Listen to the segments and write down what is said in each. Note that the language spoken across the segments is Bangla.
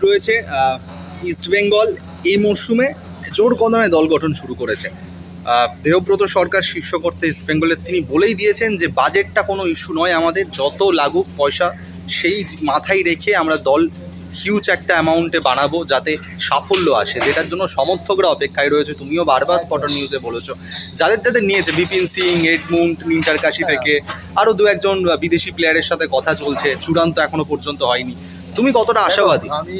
রয়েছে আহ, ইস্ট বেঙ্গল এই মরশুমে জোর কদমে দল গঠন শুরু করেছে। আহ, দেবব্রত সরকার শীর্ষ করতে ইস্ট বেঙ্গলের তিনি বলেই দিয়েছেন যে বাজেটটা কোনো ইস্যু নয় আমাদের যত লাগুক পয়সা সেই মাথায় রেখে আমরা দল হিউজ একটা অ্যামাউন্টে বানাবো যাতে সাফল্য আসে যেটার জন্য সমর্থকরা অপেক্ষায় রয়েছে। তুমিও বারবার স্পটার নিউজে বলেছ যাদের যাদের নিয়েছে বিপিন সিং এডমুন্ড নিন্টার কাশি থেকে আরও দু একজন বিদেশি প্লেয়ারের সাথে কথা চলছে চূড়ান্ত এখনও পর্যন্ত হয়নি। তুমি কতটা আশাবাদী? আমি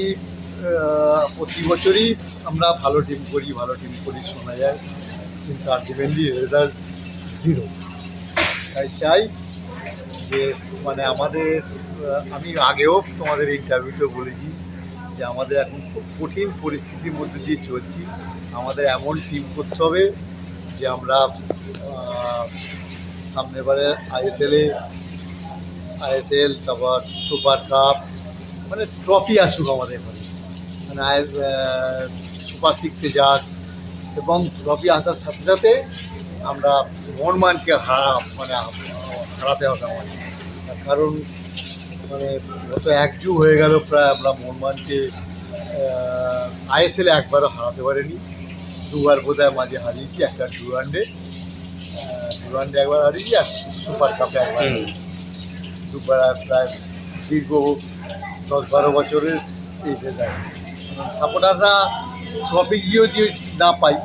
প্রতি বছরই আমরা ভালো টিম করি ভালো টিম করি শোনা যায়। কিন্তু আলটিমেটলি রেজাল্ট জিরো তাই চাই যে মানে আমাদের আমি আগেও তোমাদের ইন্টারভিউতে বলেছি যে আমাদের এখন খুব কঠিন পরিস্থিতির মধ্যে দিয়ে চলছি। আমাদের এমন টিম করতে হবে যে আমরা আহ, সামনের বারে আইএসএলে আইএসএল তারপর সুপার কাপ মানে ট্রফি আসুক আমাদের এখানে। মানে সুপার সিক্সে যাক এবং ট্রফি আসার সাথে সাথে আমরা মনমানকে হারা মানে হারাতে হবে আমাদের। কারণ মানে গত এক যুগ হয়ে গেল প্রায় আমরা মনমানকে আইএসএলে একবারও হারাতে পারিনি। দুবার বোধহয় মাঝে হারিয়েছি একটা ডুরান্ডে ডুরান্ডে একবার হারিয়েছি আর সুপার কাপে একবার হারিয়েছি। দুবার প্রায় দীর্ঘ দশ বারো বছরের এই রেজাল্ট সাপোর্টাররা ট্রফি গিয়েও যদি না পাই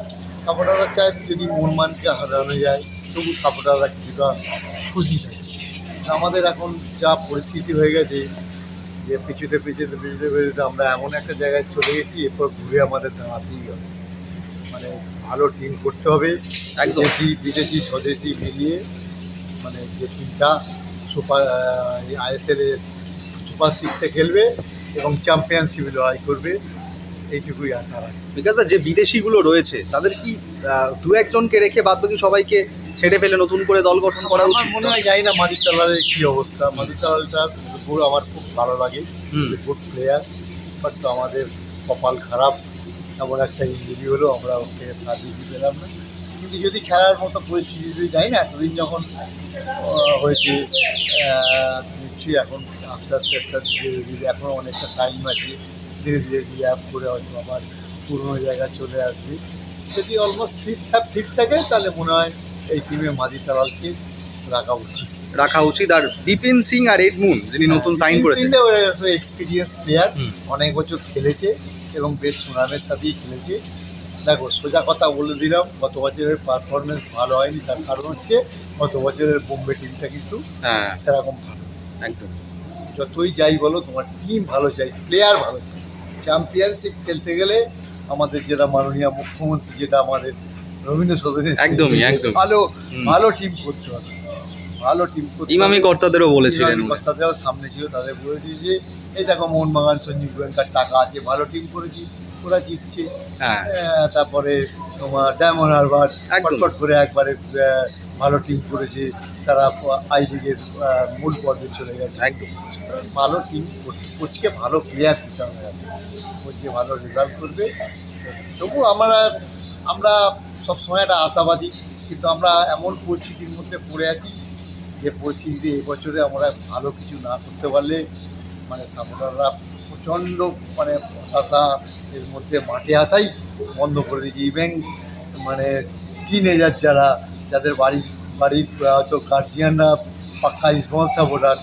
সাপোর্টাররা চায় যদি মনমানকে হারানো যায় তবু সাপোর্টাররা কিছুটা খুশি থাকে। আমাদের এখন যা পরিস্থিতি হয়ে গেছে যে পিছুতে পিছুতে পিছুতে পিছুতে আমরা এমন একটা জায়গায় চলে গেছি এরপর ঘুরে আমাদের দাঁড়াতেই হবে। মানে ভালো টিম করতে হবে। একদম। বিদেশি বিদেশি স্বদেশি মিলিয়ে মানে যে টিমটা সুপার আইএসএল এ সুপার সিক্সে খেলবে এবং চ্যাম্পিয়নশিপে লড়াই করবে। এইটুকুই আশা রাখি। বিকজ যে বিদেশিগুলো রয়েছে তাদের কি দু একজনকে রেখে বাদ বাকি সবাইকে ছেড়ে ফেলে নতুন করে দল গঠন করা উচিত? মনে হয় জানি না মাদিক তালারের কী অবস্থা। মাদিক তালালটার ফুটবল আমার খুব ভালো লাগে। গুড প্লেয়ার বাট তো আমাদের কপাল খারাপ। এমন একটা ইঞ্জুরি হলো আমরা ওকে সার্ভিস পেলাম না। কিন্তু যদি খেলার মতো পরিস্থিতি যদি যাই না এতদিন যখন হয়েছে নিশ্চয়ই এখন আস্তে আস্তে একটা ধীরে ধীরে এখনও অনেকটা টাইম আছে ধীরে ধীরে রিয়াপ করে হয়তো আবার পুরনো জায়গায় চলে আসবে। যদি অলমোস্ট ঠিকঠাক ঠিক থাকে তাহলে মনে হয় এই টিমে মাদি তালালকে রাখা উচিত। রাখা উচিত। আর বিপিন সিং আর এডমুন যিনি নতুন সাইন করেছেন। এক্সপিরিয়েন্স প্লেয়ার অনেক বছর খেলেছে এবং বেশ সুনামের সাথেই খেলেছে। দেখো সোজা কথা বলে দিলাম গত বছরের পারফরমেন্স ভালো হয়নি তার কারণ হচ্ছে গত বছরের বোম্বে টিমটা কিন্তু হ্যাঁ। সেরকম ভালো। একদম। যতই যাই বলো তোমার টিম ভালো চাই প্লেয়ার ভালো চাই। চ্যাম্পিয়নশিপ খেলতে গেলে আমাদের যেটা মাননীয় মুখ্যমন্ত্রী যেটা আমাদের রবীন্দ্র সদনের একদমই, একদমই। ভালো ভালো টিম করতে হবে। ভালো টিম করতে ইমামি কর্তাদেরও বলেছিলেন কর্তাদেরও সামনে ছিল তাদের বলে দিয়েছে এই দেখো মোহনবাগান সঞ্জীব গোয়েঙ্কার টাকা আছে ভালো টিম করেছি ওরা জিতছে। হ্যাঁ। তারপরে তোমার ডায়মন্ড হারবার একদম। ফটফট করে একবারে ভালো টিম করেছে। তারা আই লিগের মূল পর্বে চলে গেছে। একদম সুতরাং ভালো টিম কোচকে ভালো প্লেয়ার দিতে হবে। কোচ যে ভালো রেজাল্ট করবে। তবু আমরা আমরা সবসময় একটা আশাবাদী কিন্তু আমরা এমন পরিস্থিতির মধ্যে পড়ে আছি যে পরিস্থিতিতে এই বছরে আমরা ভালো কিছু না করতে পারলে মানে সাপোর্টাররা প্রচণ্ড মানে হতাশা এর মধ্যে মাঠে আসাই বন্ধ করে দিয়েছে। ইভেন মানে টিনেজার যারা যাদের বাড়ি বাড়ির হয়তো গার্জিয়ানরা পাক্কা স্পন্সার ভোটার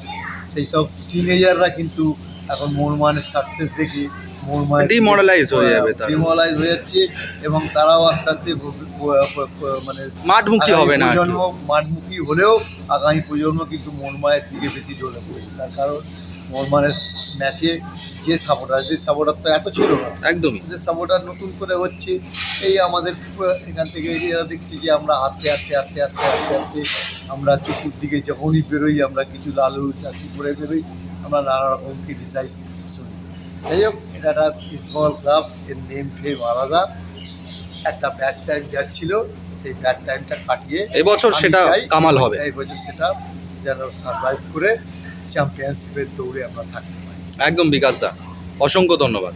সেই সব টিনেজাররা কিন্তু এখন মোরমানের সাকসেস দেখে মোরমান ডিমোরালাইজ হয়ে যাবে। ডিমোরালাইজ হয়ে যাচ্ছে এবং তারাও আস্তে আস্তে মানে মাঠমুখী হবে না প্রজন্ম মাঠমুখী হলেও আগামী প্রজন্ম কিন্তু মনমায়ের দিকে বেশি জোরে পড়েছে তার কারণ মনমানের ম্যাচে যে সাপোর্টার যে সাপোর্টার তো এত ছিল না। একদমই। যে সাপোর্টার নতুন করে হচ্ছে এই আমাদের এখান থেকে এরা দেখছি যে আমরা হাঁটতে হাঁটতে হাঁটতে হাঁটতে হাঁটতে হাঁটতে আমরা চতুর্দিকে যখনই বেরোই আমরা কিছু লালু চাকরি করে বেরোই আমরা নানা রকম ক্রিটিসাইজ শুনি। যাই হোক এটা একটা স্মল ক্লাব এর নেম ফেম আলাদা। একটা ব্যাড টাইম যাচ্ছিল সেই ব্যাড টাইমটা কাটিয়ে এবছর সেটা কামাল হবে। এই বছর সেটা যেন সার্ভাইভ করে চ্যাম্পিয়নশিপের দৌড়ে আমরা থাকতে পারি। একদম বিকাশ দা অসংখ্য ধন্যবাদ।